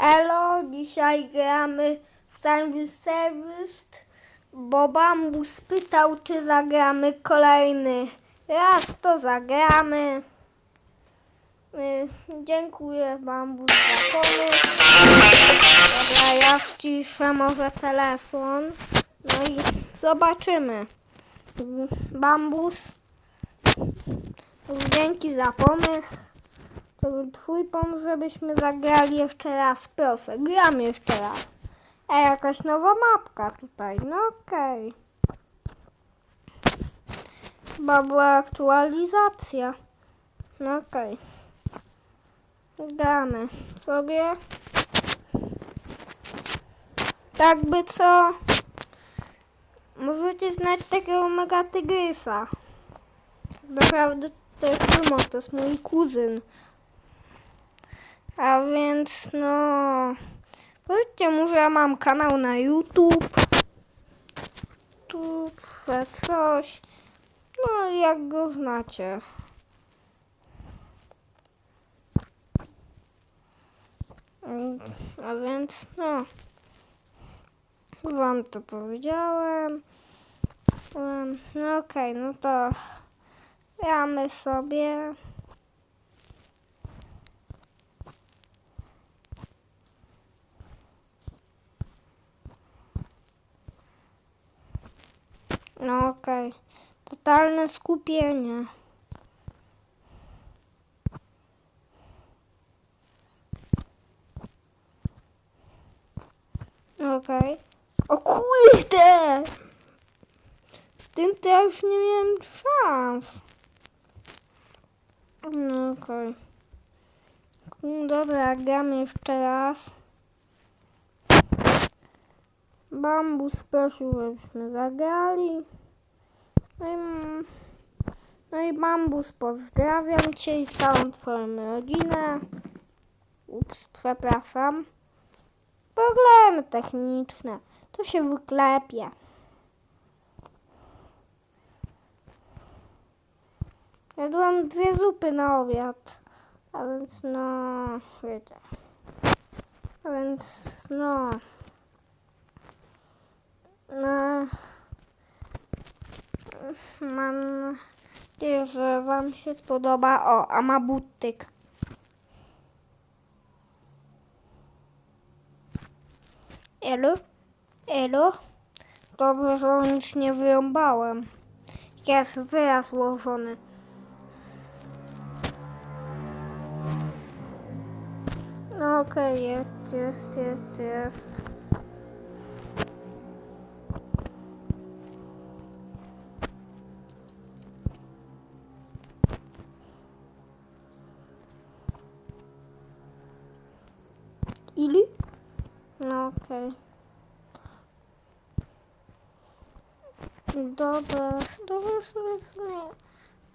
Elo, dzisiaj gramy w Time Service, bo Bambus pytał, czy zagramy kolejny raz, to zagramy. Y, Dziękuję Bambus za pomysł. Dobra, ja wciszę może telefon. No i zobaczymy. Bambus, dzięki za pomysł. To był twój pomysł, żebyśmy zagrali jeszcze raz. Proszę, gram jeszcze raz. A jakaś nowa mapka tutaj. No okej. Chyba była aktualizacja. No okej. Gramy sobie. Tak by co? Możecie znać takiego mega tygrysa. Naprawdę to jest jest mój kuzyn. A więc no. Powiedzcie mu, że ja mam kanał na YouTube. Tu coś. No jak go znacie. A więc no. Wam to powiedziałem. Em, No okej, no to gramy sobie. Okej. Totalne skupienie. Okej. O kurde! Z tym to ja już nie miałem szans. No okej. Mm, Dobra, gramy jeszcze raz. Bambus prosił, żebyśmy zagrali. No i, Bambus, pozdrawiam Cię i całą Twoją rodzinę. Ups, przepraszam. Problemy techniczne. To się wyklepie. Jadłam dwie zupy na obiad. A więc no, wiecie. A więc no. No. Mam nadzieję, że Wam się spodoba. O, a ma butyk. Elo? Elo? Dobrze, że nic nie wyrąbałem. Jest wyraz złożony. No okej, jest, jest, jest, jest. No okej. Dobra, dobra sobie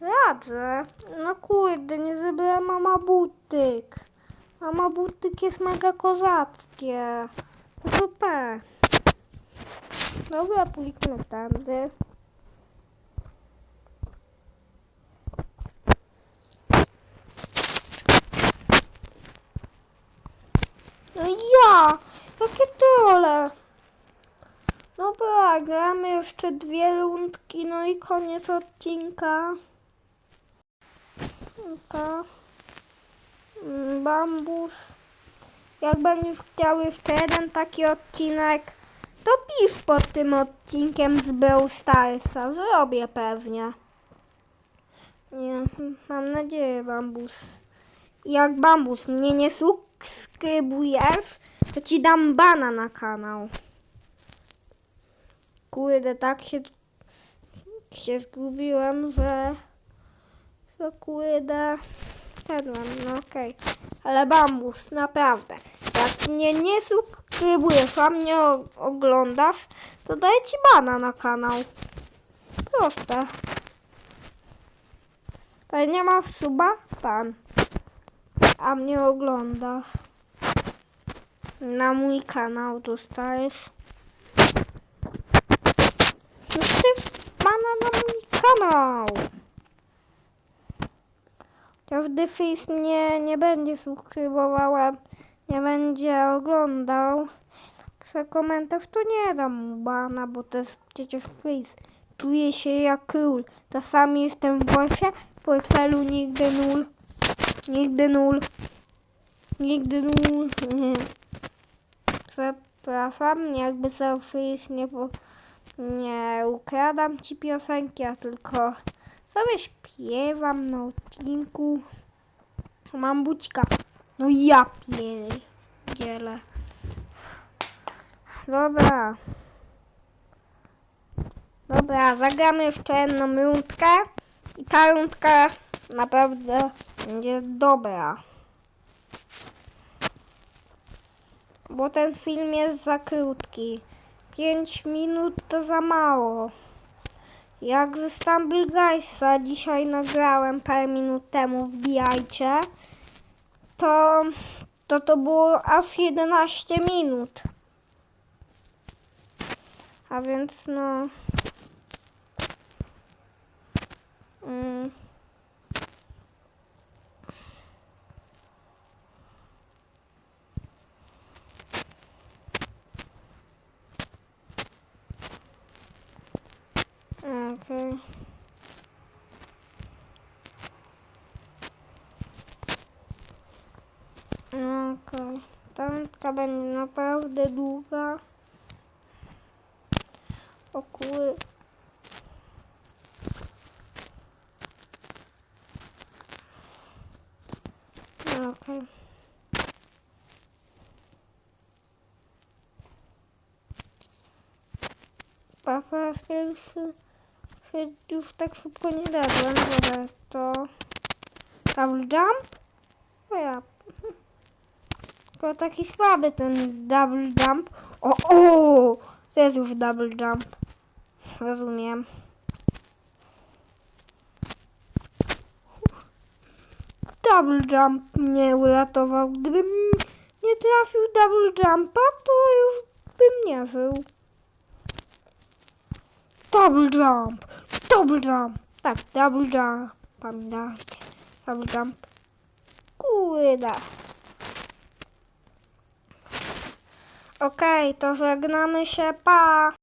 radzę. No kurde, nie zebrałem mama butyk. Mama butyk jest mega kozackie. Super. Dobra, pójdźmy tędy. No ja! Jakie trole! Dobra, gramy jeszcze dwie rundki, no i koniec odcinka. Mm, Bambus. Jak będziesz chciał jeszcze jeden taki odcinek, to pisz pod tym odcinkiem z Brawl Starsa. Zrobię pewnie. Nie, mam nadzieję, Bambus. Jak Bambus mnie nie subskrybujesz, to ci dam bana na kanał. Kurde, tak się, się zgubiłem, że, że kurde, wszedłem, no okej. Ale bambus, naprawdę, jak mnie nie subskrybujesz, a mnie oglądasz, to daję ci bana na kanał. Proste. Ale nie masz suba? Pan. A mnie oglądasz. Na mój kanał dostajesz. Przecież pana na mój kanał. Gdy Face mnie nie będzie subskrybowała, nie będzie oglądał, że komentarz to nie dam mu bana, bo to jest przecież freeze. Czuję się jak król. Czasami jestem w wosie, w portfelu nigdy nul. Nigdy nul. Nigdy nul. Przepraszam, jakby freeze nie, nie ukradam ci piosenki, a tylko sobie śpiewam na odcinku. Mam bućka. No ja pierdzielę. Dobra. Dobra, zagramy jeszcze jedną rundkę. I ta rundka naprawdę będzie dobra. Bo ten film jest za krótki. 5 minut to za mało. Jak ze Stumble Guysa dzisiaj nagrałem parę minut temu, wbijajcie, to to, to było aż 11 minut. A więc no... Mm. Okej. Okej. Ta wędka będzie naprawdę długa. O kur... Okej. A po raz pierwszy się już tak szybko nie dadłem, że to double jump? O ja. Tylko taki słaby ten double jump. O, o! To jest już double jump. Rozumiem. Double jump mnie uratował. Gdybym nie trafił double jumpa, to już bym nie żył. Double jump! Double jump! Tak, double jump. Pamiętajcie. Double jump. Kurde. Okej, to żegnamy się. Pa!